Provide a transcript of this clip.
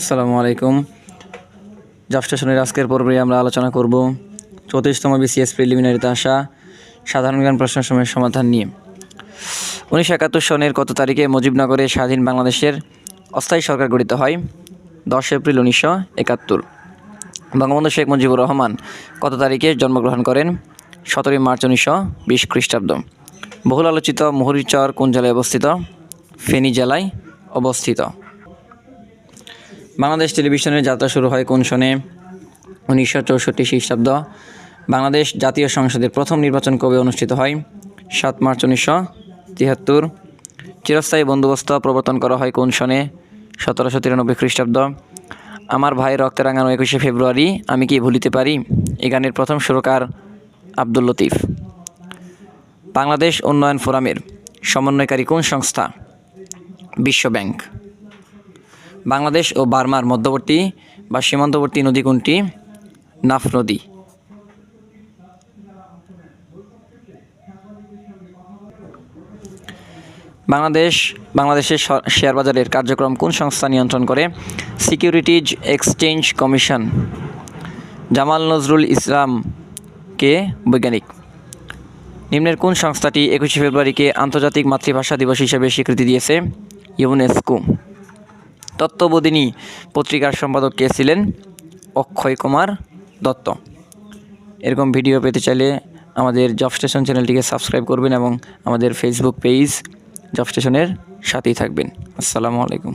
আসসালামু আলাইকুম। জব স্টেশনের আজকের পর্বে আমরা আলোচনা করব চৌত্রিশতম বিসিএস প্রিলিমিনারিতে আসা সাধারণ জ্ঞান প্রশ্ন সময়ের সমাধান নিয়ে। উনিশশো একাত্তর সনের কত তারিখে মুজিবনগরে স্বাধীন বাংলাদেশের অস্থায়ী সরকার গঠিত হয়? দশ এপ্রিল উনিশশো একাত্তর। বঙ্গবন্ধু শেখ মুজিবুর রহমান কত তারিখে জন্মগ্রহণ করেন? সতেরোই মার্চ উনিশশো বিশ খ্রিস্টাব্দ। বহুল আলোচিত মুহুরিচর কোন জেলায় অবস্থিত? ফেনী জেলায় অবস্থিত। বাংলাদেশ টেলিভিশনের যাত্রা শুরু হয় কোন সনে? উনিশশো চৌষট্টি খ্রিস্টাব্দ। বাংলাদেশ জাতীয় সংসদের প্রথম নির্বাচন কবে অনুষ্ঠিত হয়? সাত মার্চ উনিশশো তিয়াত্তর। চিরস্থায়ী বন্দোবস্ত প্রবর্তন করা হয় কোন সনে? সতেরোশো তিরানব্বই খ্রিস্টাব্দ। আমার ভাই রক্তে রাঙানো একুশে ফেব্রুয়ারি, আমি কি ভুলিতে পারি? এই গানের প্রথম সুরকার আব্দুল লতিফ। বাংলাদেশ উন্নয়ন ফোরামের সমন্বয়কারী কোন সংস্থা? বিশ্ব ব্যাংক বাংলাদেশ ও বার্মার মধ্যবর্তী বা সীমান্তবর্তী নদী কোনটি? নাফ নদী। বাংলাদেশ, বাংলাদেশের স- শেয়ার বাজারের কার্যক্রম কোন সংস্থা নিয়ন্ত্রণ করে? Securities exchange commission Jamal Nazrul Islam কে বৈজ্ঞানিক? নিম্নের কোন সংস্থাটি একুশে ফেব্রুয়ারিকে আন্তর্জাতিক মাতৃভাষা দিবস হিসেবে স্বীকৃতি দিয়েছে? ইউনেস্কো। তত্ত্ববোধিনী পত্রিকার সম্পাদক কে ছিলেন? অক্ষয় কুমার দত্ত। এরকম ভিডিও পেতে চাইলে আমাদের জব স্টেশন চ্যানেলটিকে সাবস্ক্রাইব করবেন এবং আমাদের ফেসবুক পেজ জব স্টেশনের সাথেই থাকবেন। আসসালামু আলাইকুম।